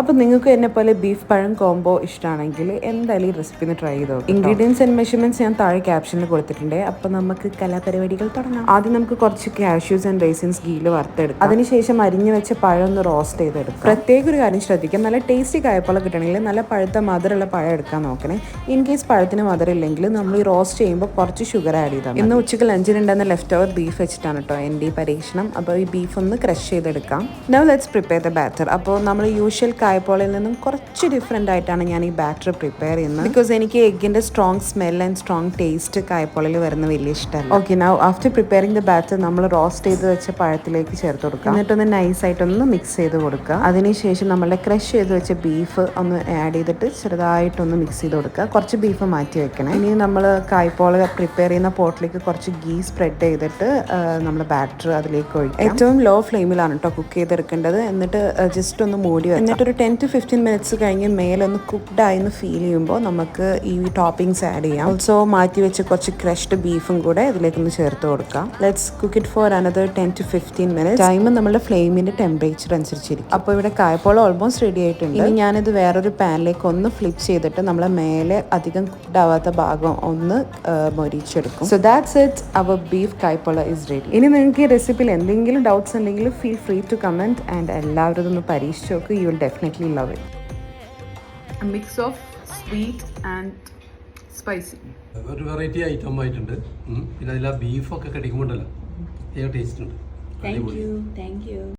അപ്പോൾ നിങ്ങൾക്ക് എന്നെ പോലെ ബീഫ് പഴം കോംബോ ഇഷ്ടമാണെങ്കിൽ എന്തായാലും ഈ റെസിപ്പി ഒന്ന് ട്രൈ ചെയ്ത് ഇൻഗ്രീഡിയൻസ് ആൻഡ് മെഷർമെന്റ്സ് ഞാൻ താഴെ ക്യാപ്ഷനിൽ കൊടുത്തിട്ടുണ്ട്. അപ്പോൾ നമുക്ക് കലാപരിപാടികൾ തുടങ്ങാം. ആദ്യം നമുക്ക് കുറച്ച് കാഷ്യൂസ് ആൻഡ് റേസിൻസ് ഗീൽ വറുത്തെടുക്കാം. അതിനുശേഷം അരിഞ്ഞു വെച്ച പഴം ഒന്ന് റോസ്റ്റ് ചെയ്തെടുക്കും. പ്രത്യേക ഒരു കാര്യം ശ്രദ്ധിക്കാം. നല്ല ടേസ്റ്റി കായപ്പോളം കിട്ടണമെങ്കിൽ നല്ല പഴുത്ത മധുരമുള്ള പഴം എടുക്കാൻ നോക്കണേ. ഇൻ കേസ് പഴത്തിന് മധുരം ഇല്ലെങ്കിൽ നമ്മൾ ഈ റോസ്റ്റ് ചെയ്യുമ്പോൾ കുറച്ച് ഷുഗർ ആഡ് ചെയ്താൽ ഇന്ന് ഉച്ചയ്ക്ക് ലഞ്ചിനുണ്ടെന്ന ലെഫ്റ്റ് ഓവർ ബീഫ് വെച്ചിട്ടാണ് കേട്ടോ എന്റെ ഈ പരീക്ഷണം. അപ്പോൾ ഈ ബീഫ് ഒന്ന് ക്രഷ് ചെയ്തെടുക്കാം. Now let's prepare the batter അപ്പോൾ നമ്മൾ യൂഷ്വൽ കായപ്പോളയിൽ നിന്നും കുറച്ച് ഡിഫറെന്റ് ആയിട്ടാണ് ഞാൻ ഈ ബാറ്റർ പ്രിപ്പയർ ചെയ്യുന്നത്. ബിക്കോസ് എനിക്ക് എഗ്ഗിന്റെ strong smell and strong taste കായ്പോളിൽ വരുന്ന വലിയ ഇഷ്ടമാണ് okay now after preparing the batter നമ്മൾ റോസ്റ്റ് ചെയ്ത് വെച്ച പഴത്തിലേക്ക് ചേർത്ത് കൊടുക്കുക എന്നിട്ടൊന്ന് നൈസായിട്ടൊന്ന് മിക്സ് ചെയ്ത് കൊടുക്കുക. അതിനുശേഷം നമ്മളുടെ ക്രഷ് ചെയ്ത് വെച്ച ബീഫ് ഒന്ന് ആഡ് ചെയ്തിട്ട് ചെറുതായിട്ടൊന്ന് മിക്സ് ചെയ്ത് കൊടുക്കുക. കുറച്ച് ബീഫ് മാറ്റി വെക്കണം. ഇനി നമ്മൾ കായ്പോള പ്രിപ്പയർ ചെയ്യുന്ന പോട്ടിലേക്ക് കുറച്ച് ഗീ സ്പ്രെഡ് ചെയ്തിട്ട് നമ്മൾ ബാറ്റർ അതിലേക്ക് ഒഴിക്കും. ഏറ്റവും ലോ ഫ്ലെയിമിലാണ് കേട്ടോ കുക്ക് ചെയ്തെടുക്കേണ്ടത്. എന്നിട്ട് ജസ്റ്റ് ഒന്ന് മൂടി എന്നിട്ടൊരു ടെൻ ടു ഫിഫ്റ്റീൻ മിനിറ്റ്സ് കഴിഞ്ഞ് മേലൊന്ന് കുക്ക്ഡായി എന്ന് ഫീൽ ചെയ്യുമ്പോൾ നമുക്ക് ഈ ടോപ്പിംഗ്സ് ആഡ് ചെയ്യാം. ഓൾസോ മാറ്റി വെച്ച് കുറച്ച് ക്രഷ്ഡ് ബീഫും കൂടെ ഇതിലേക്കൊന്ന് ചേർത്ത് കൊടുക്കാം. Let's cook it for another ten to fifteen minute time നമ്മുടെ ഫ്ലെയിമിന്റെ ടെമ്പറേച്ചർ അനുസരിച്ചിരിക്കും. അപ്പോൾ ഇവിടെ കായപ്പോളം ഓൾമോസ്റ്റ് റെഡി ആയിട്ടുണ്ട്. ഇനി ഞാനിത് വേറൊരു പാനിലേക്ക് ഒന്ന് ഫ്ലിപ്പ് ചെയ്തിട്ട് നമ്മളെ മേലെ അധികം കുക്ക്ഡ് ആവാത്ത ഭാഗം ഒന്ന് മൊരിച്ചെടുക്കും. So that's it our beef kaipola is ready ഇനി നിങ്ങൾക്ക് ഈ റെസിപ്പിയിൽ എന്തെങ്കിലും ഡൗട്ട്സ് ഉണ്ടെങ്കിൽ feel free to comment and എല്ലാവരും ഒന്ന് പരീക്ഷിച്ച് നോക്ക്. You will definitely love it a mix of sweet and spicy. ഒരു വെറൈറ്റി ഐറ്റം ആയിട്ടുണ്ട്. പിന്നെ അതിൽ ബീഫൊക്കെ കടിക്കുമ്പോണ്ടല്ലോ ടേസ്റ്റ് ഉണ്ട് അടിപൊളി Thank you.